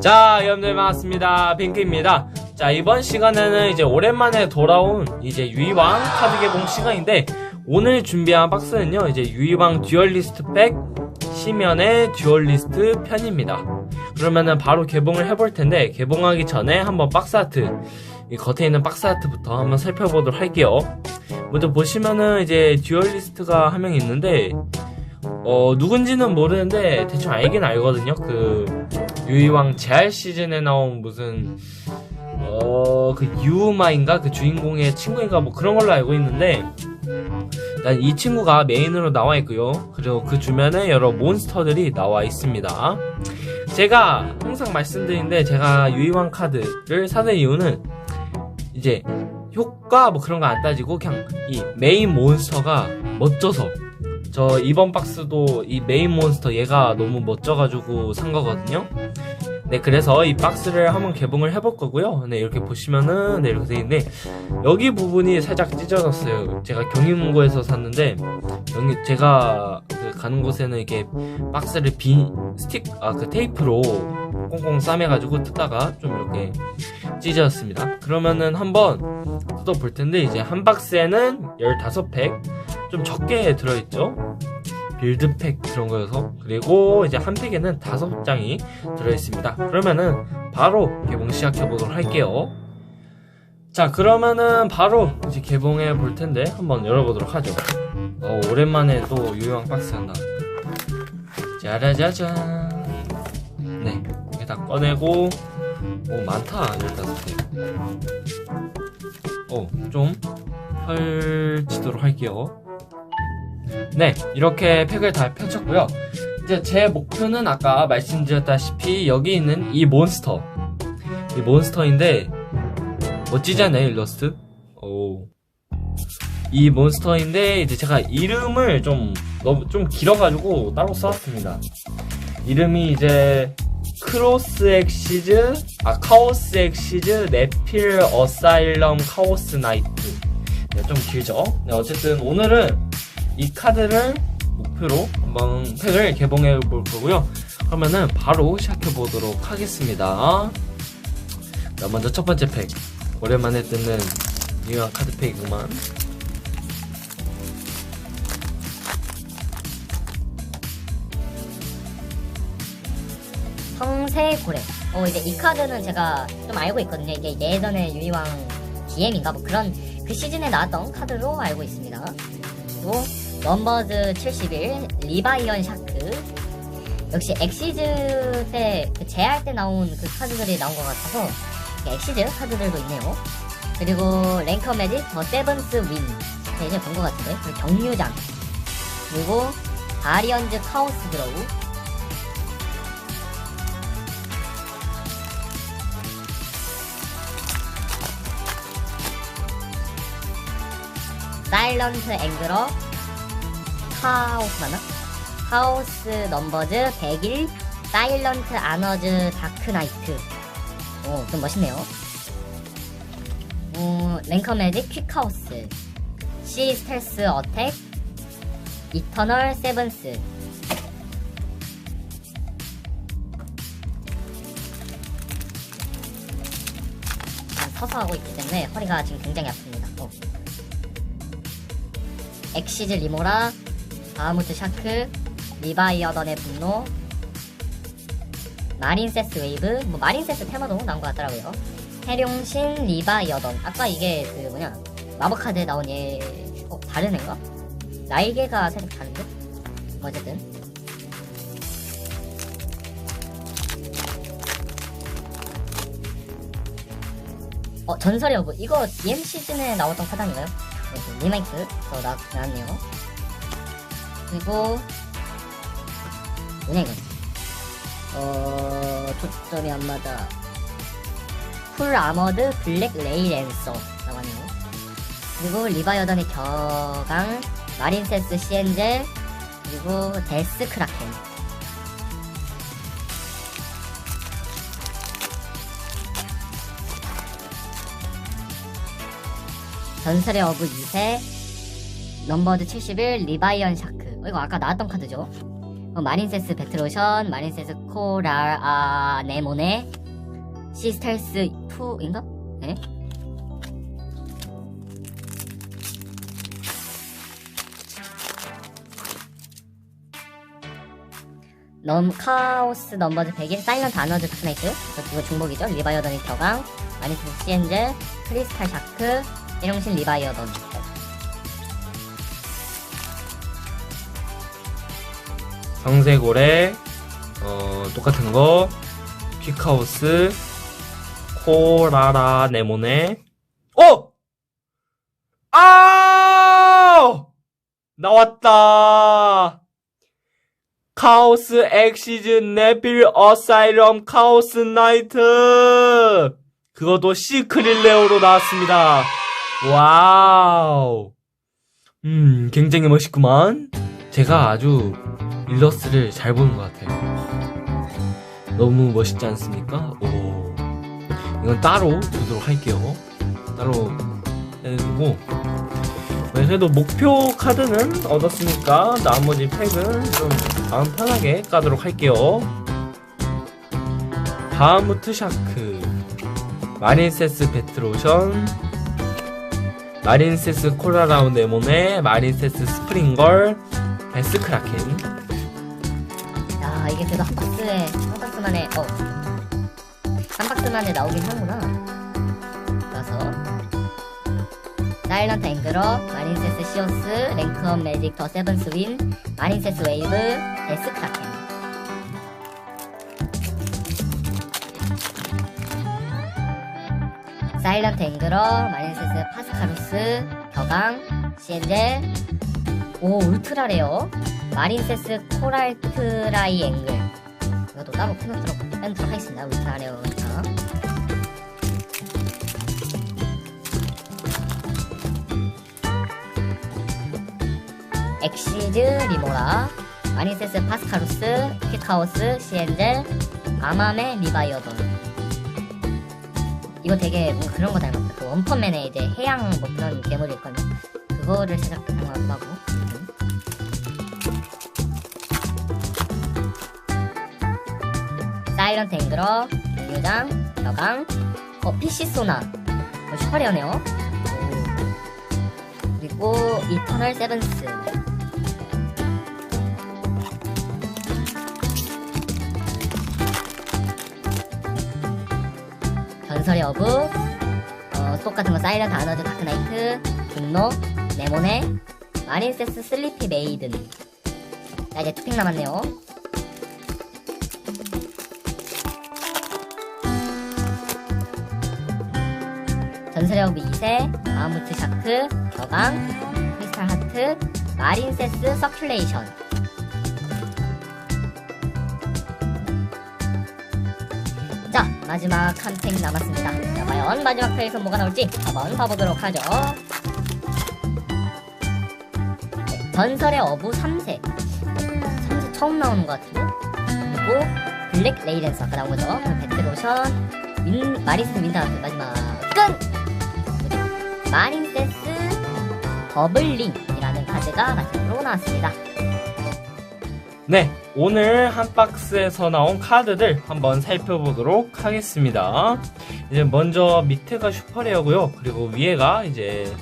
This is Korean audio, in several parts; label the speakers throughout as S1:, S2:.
S1: 자, 여러분들 반갑습니다. 핑크입니다. 자, 이번 시간에는 이제 오랜만에 돌아온 이제 유이왕 카드 개봉 시간인데, 오늘 준비한 박스는요, 이제 유이왕 듀얼리스트 백 시면의 듀얼리스트 편입니다. 그러면은 바로 개봉을 해볼 텐데, 개봉하기 전에 한번 박스 아트, 이 겉에 있는 박스 아트부터 한번 살펴보도록 할게요. 먼저 보시면은 이제 듀얼리스트가 한 명 있는데, 어, 누군지는 모르는데, 대충 알긴 알거든요. 그, 유이왕 재활 시즌에 나온 무슨, 어, 그 유마인가? 그 주인공의 친구인가? 뭐 그런 걸로 알고 있는데, 일단 이 친구가 메인으로 나와 있고요. 그리고 그 주변에 여러 몬스터들이 나와 있습니다. 제가 항상 말씀드리는데, 제가 유이왕 카드를 사는 이유는, 이제, 효과 뭐 그런 거 안 따지고, 그냥 이 메인 몬스터가 멋져서, 저 이번 박스도 이 메인 몬스터 얘가 너무 멋져가지고 산 거거든요. 네, 그래서 이 박스를 한번 개봉을 해볼 거고요. 네, 이렇게 보시면은, 네, 이렇게 돼 있는데, 여기 부분이 살짝 찢어졌어요. 제가 경인문고에서 샀는데, 여기 제가 그 가는 곳에는 이렇게 박스를 빈, 스틱, 아, 그 테이프로 꽁꽁 싸매가지고 뜯다가 좀 이렇게 찢어졌습니다. 그러면은 한번 뜯어볼 텐데, 이제 한 박스에는 15팩, 좀 적게 들어있죠? 빌드팩 그런 거여서. 그리고 이제 한 팩에는 다섯 장이 들어있습니다. 그러면은 바로 개봉 시작해 보도록 할게요. 자 그러면은 바로 이제 개봉해 볼 텐데 한번 열어보도록 하죠. 어, 오랜만에 또 유형 박스 한다. 짜라자잔. 네 이렇게 다 꺼내고. 오 많다 15팩 어좀 펼치도록 할게요 네, 이렇게 팩을 다 펼쳤고요. 이제 제 목표는 아까 말씀드렸다시피 여기 있는 이 몬스터. 이 몬스터인데 멋지지 않나요, 일러스트? 오. 이 몬스터인데 이제 제가 이름을 좀 너무 좀 길어가지고 따로 써왔습니다. 이름이 이제 크로스 엑시즈, 아 카오스 엑시즈 네필 어사일럼 카오스 나이트. 네, 좀 길죠? 네, 어쨌든 오늘은 이 카드를 목표로 한번 팩을 개봉해 볼 거고요. 그러면은 바로 시작해 보도록 하겠습니다. 자, 먼저 첫 번째 팩. 오랜만에 뜨는 유명한 카드 팩이구만.
S2: 성세고래. 어, 이제 이 카드는 제가 좀 알고 있거든요. 이게 예전에 유이왕 DM인가 뭐 그런 그 시즌에 나왔던 카드로 알고 있습니다. 그리고 넘버즈 71, 리바이언 샤크. 역시 엑시즈 때, 그 제할 때 나온 그 카드들이 나온 것 같아서, 엑시즈 카드들도 있네요. 그리고 랭커 매직, 더 세븐스 윈. 네, 이제 본 것 같은데. 그리고 경유장. 그리고 바리언즈 카오스 드로우. 사일런트 앵그러 카오스 맞나? 카오스 넘버즈 101 사일런트 아너즈 다크나이트. 오 좀 멋있네요. 어, 랭커 매직 퀵카오스. C 스텔스 어택 이터널 세븐스. 아, 서서 하고 있기 때문에 허리가 지금 굉장히 아픕니다. 어. 엑시즈 리모라, 바하무트 샤크, 리바이어던의 분노, 마린세스 웨이브, 뭐 마린세스 테마도 나온 것 같더라고요. 해룡신 리바이어던. 아까 이게 그 뭐냐 마법 카드에 나온 얘, 어 다른 애인가? 날개가 살짝 다른데? 뭐 어쨌든. 어 전설의 여부 이거 DM 시즌에 나왔던 아닌가요? 네, 리메이크 더 나, 나왔네요. 그리고 이건? 어 초점이 안 맞아. 풀 아머드 블랙 레이 랜서 나왔네요. 그리고 리바이어던의 격강, 마린세스 시엔젤, 그리고 데스 크라켄. 전설의 어부 2세 넘버드 71 리바이언 샤크. 어, 이거 아까 나왔던 카드죠? 어, 마린세스 배트로션, 마린세스 코랄 네모네, 시스텔스 2인가? 네. 넘 카오스 넘버즈 100일 사일런트 아너즈 다크나이트. 이거 중복이죠? 리바이어던이 격강 마니스 시엔젤 크리스탈 샤크 일용신 리바이어던
S1: 성세고래 어, 똑같은 거. 퀵하우스 코라라 네모네. 어! 아! 나왔다! 카오스 엑시즈 네빌 어사이럼 카오스 나이트! 그것도 시크릿 레어로 나왔습니다. 와우! 음 굉장히 멋있구만 제가 아주 일러스트를 잘 보는 것 같아요. 너무 멋있지 않습니까? 오. 이건 따로 두도록 할게요. 따로 해두고. 네, 그래도 목표 카드는 얻었으니까 나머지 팩은 좀 마음 편하게 까도록 할게요. 바하무트 샤크, 마린세스 배트로션, 마린세스 코라라운 네모네, 마린세스 스프링걸, 베스 크라켄,
S2: 야 이게 그래도 한 박스에 한 박스 만에 어한 박스 만에 나오긴 하구나. 그래서 사일런트 앵그러 마린세스 시오스 랭크업 매직 더 세븐스 윈 마린세스 웨이브 데스 크라켄. 사일런트 앵그러 마린세스 파스카루스 격강 시엔젤 오 울트라레어 마린세스 코랄 트라이 앵글. 이것도 따로 빼놓도록 빼놓도록 하겠습니다 울트라레어니까 엑시즈 리모라 마린세스 파스카루스 퀵하우스 시엔젤 아마메 리바이어돈 이거 되게 뭔가 그런 거 닮았다. 그 원펀맨의 이제 해양 뭐 그런 괴물일 거면 그거를 살짝 닮아가기도 하고 사이런트 앵그러, 유장, 여강, 어, PC 소나, 어. 오. 그리고 이터널 세븐스. 전설의 어부, 어, 똑같은 거 사이런트 아너즈 다크나이트, 분노, 네모네, 마린세스 슬리피 메이든. 자, 이제 투팩 남았네요. 어부 2세, 마무트 샤크, 격강, 크리스탈 하트, 마린세스 서큘레이션. 자, 마지막 한 팩 남았습니다. 자, 과연 마지막 팩에서 뭐가 나올지 한번 봐보도록 하죠. 네, 전설의 어부 3세. 3세 처음 나오는 것 같은데? 그리고 블랙 레이덴스 아까 나온 거죠. 배트로션, 윈, 마리스 윈다하트 마지막 끝! 마린세스 버블링이라는 카드가 마지막으로 나왔습니다.
S1: 네, 오늘 한 박스에서 나온 카드들 한번 살펴보도록 하겠습니다. 이제 먼저 밑에가 슈퍼레어고요. 그리고 위에가 이제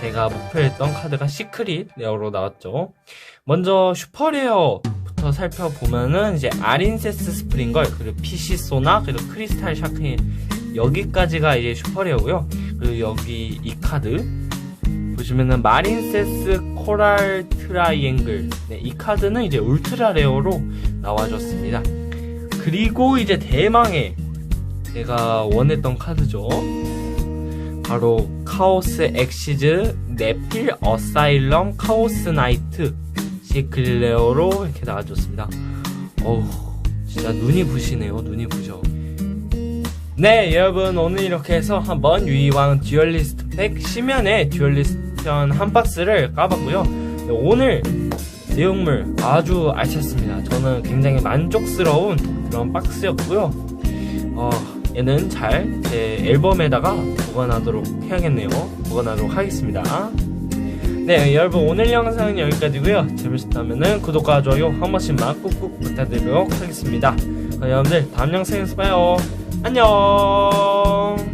S1: 제가 목표했던 카드가 시크릿 레어로 나왔죠. 먼저 슈퍼레어부터 살펴보면은 이제 아린세스 스프링걸 그리고 PC 소나 그리고 크리스탈 샤크 여기까지가 이제 슈퍼레어고요. 그리고 여기 이 카드 보시면은 마린세스 코랄 트라이앵글 네, 이 카드는 이제 울트라 레어로 나와줬습니다. 그리고 이제 대망의 제가 원했던 카드죠. 바로 카오스 엑시즈 네필 어사일럼 카오스 나이트 시크릿 레어로 이렇게 나와줬습니다. 어우 진짜 눈이 부시네요. 눈이 부셔. 네 여러분 오늘 이렇게 해서 한번 유이왕 듀얼리스트 팩 심연의 듀얼리스트편 한 박스를 까봤고요. 네, 오늘 내용물 아주 알찼습니다. 저는 굉장히 만족스러운 그런 박스였고요. 어, 얘는 잘 제 앨범에다가 보관하도록 해야겠네요. 보관하도록 하겠습니다. 네 여러분 오늘 영상은 여기까지고요. 재밌었다면 구독과 좋아요 한 번씩만 꾹꾹 부탁드리도록 하겠습니다. 여러분들 다음 영상에서 봐요. 안녕